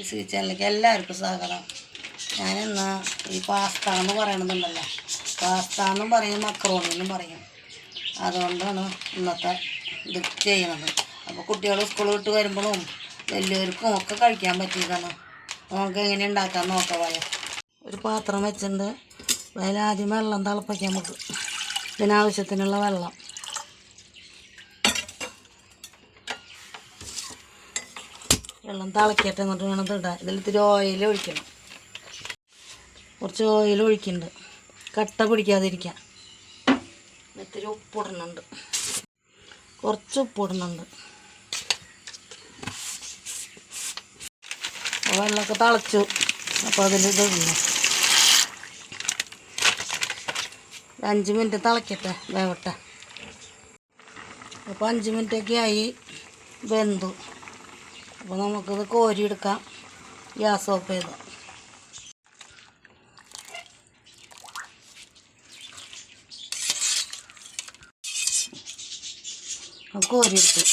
ഈ ചാനലിലേക്ക് എല്ലാവർക്കും സ്വാഗതം. ഞാനിന്ന് ഈ പാസ്ത എന്ന് പറയണമെന്നുണ്ടല്ലോ പാസ്ത എന്നും പറയും മക്രോണി എന്നും പറയും. അതുകൊണ്ടാണ് ഇന്നത്തെ ഇത് ചെയ്യണത് അപ്പോൾ കുട്ടികൾ സ്കൂൾ വിട്ട് വരുമ്പോഴും വലിയവർക്കും ഒക്കെ കഴിക്കാൻ പറ്റിയതാണ്. നമുക്ക് എങ്ങനെ ഉണ്ടാക്കാൻ നോക്കാം ഒരു പാത്രം വെച്ചിട്ടുണ്ട്. അതിലാദ്യം വെള്ളം തിളപ്പിക്കാൻ നമുക്ക്. ഇതിനാവശ്യത്തിനുള്ള വെള്ളം. വെള്ളം തിളക്കിയിട്ട് എന്നിട്ട് വേണം ഇടാൻ ഇതിൽ ഇത്തിരി ഓയിൽ ഒഴിക്കണം. കുറച്ച് ഓയിൽ ഒഴിക്കുന്നുണ്ട്. കട്ട പിടിക്കാതിരിക്കാൻ. ഇത്തിരി ഉപ്പിടുന്നുണ്ട് കുറച്ച് ഉപ്പിടുന്നുണ്ട് വെള്ളമൊക്കെ തിളച്ചു. അപ്പോൾ അതിൽ ഇത് ഇടുന്നു അഞ്ച് മിനിറ്റ് തിളക്കട്ടെ വേവട്ടെ. അപ്പോൾ അഞ്ച് മിനിറ്റൊക്കെ ആയി വെന്തു. അപ്പോൾ നമുക്കിത് കോരിയെടുക്കാം. ഗ്യാസ് ഓഫ് ചെയ്ത്. കോരിയെടുത്തു.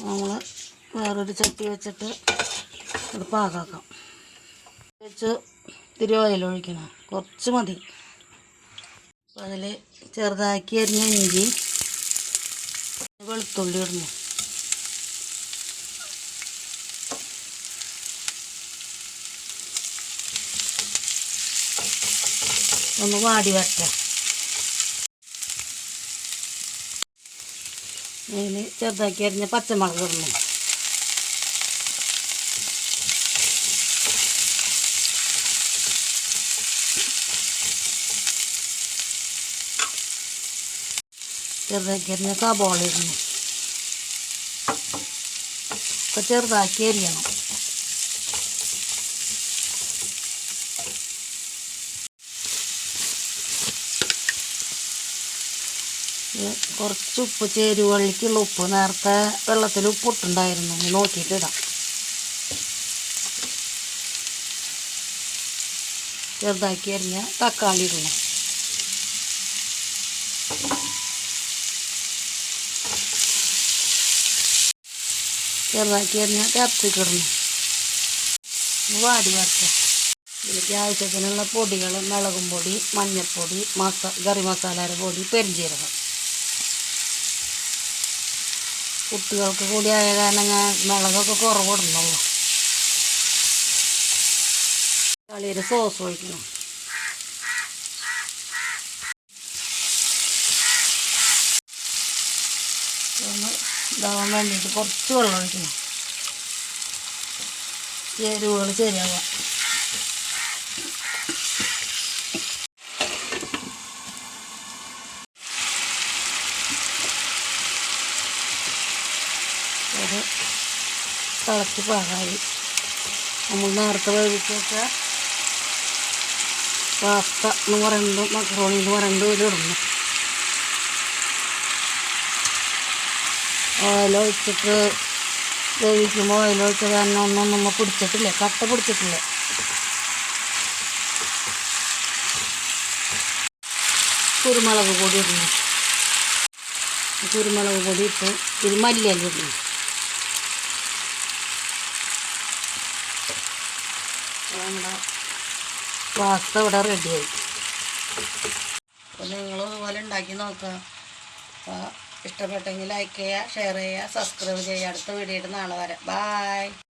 നമ്മൾ വേറൊരു ചട്ടി വെച്ചിട്ട് അത് പാകാക്കാം വെച്ച് ഇത്തിരി ഓയിൽ ഒഴിക്കണം. കുറച്ച് മതി. അതിൽ ചെറുതാക്കി അരിഞ്ഞ ഇഞ്ചി വെളുത്തുള്ളി ഇടുന്നു ഒന്ന് വാടി വരട്ടെ. അതിൽ ചെറുതാക്കി അരിഞ്ഞ പച്ചമുളക് ഇടുന്നു ചെറുതാക്കി അരിഞ്ഞ സബോള ഇടുന്നു ഒക്കെ ചെറുതാക്കി അരിയണം കുറച്ച് ഉപ്പ് ചേരുവള്ളിക്കുള്ള ഉപ്പ്. നേരത്തെ വെള്ളത്തിൽ ഉപ്പിട്ടുണ്ടായിരുന്നു. നോക്കിയിട്ട് ഇടാം. ചെറുതാക്കി അരിഞ്ഞ തക്കാളി ഇടണം. ചെറുതാക്കി അരിഞ്ഞ ക്യാപ്സിക്കം വാടി വരട്ടെ. ഇതിലേക്ക് ആവശ്യത്തിനുള്ള പൊടികൾ മുളകും പൊടി മഞ്ഞൾപ്പൊടി മസ കറി മസാലയുടെ പൊടി പെരിഞ്ചീരകം. കുട്ടികൾക്ക് കൂടി ആയ കാരണം ഞാൻ മുളകൊക്കെ കുറവിടുന്നുള്ളൂ. കളിയിൽ സോസ് ഒഴിക്കണം. ഒന്ന് ഇതാവാൻ വേണ്ടിയിട്ട് കുറച്ച് വെള്ളം ഒഴിക്കണം. ചേരുവകൾ ശരിയാവുക തിളച്ച് പാകായി. നമ്മൾ നേരത്തെ വേവിച്ചൊക്കെ പാസ്ത എന്ന് പറയുന്നത് മക്രോണി എന്ന് പറയുന്നത് ഇതിലിടുന്നു ഓയിലൊഴിച്ചിട്ട് വേവിക്കുമ്പോൾ ഓയിലൊഴിച്ച കാരണം ഒന്നും നമ്മൾ പിടിച്ചിട്ടില്ല കട്ട പിടിച്ചിട്ടില്ല. കുരുമുളക് പൊടി ഇടുന്നു കുരുമുളക് പൊടി ഇട്ട് ഇത് മല്ലിയല്ല ഇടുന്നു നമ്മുടെ പാസ്ത ഇവിടെ റെഡിയായി അപ്പോൾ നിങ്ങളും ഇതുപോലെ ഉണ്ടാക്കി നോക്കുക. ഇഷ്ടപ്പെട്ടെങ്കിൽ ലൈക്ക് ചെയ്യുക ഷെയർ ചെയ്യുക സബ്സ്ക്രൈബ് ചെയ്യുക. അടുത്ത വീഡിയോ നാളെ വരാം. ബായ്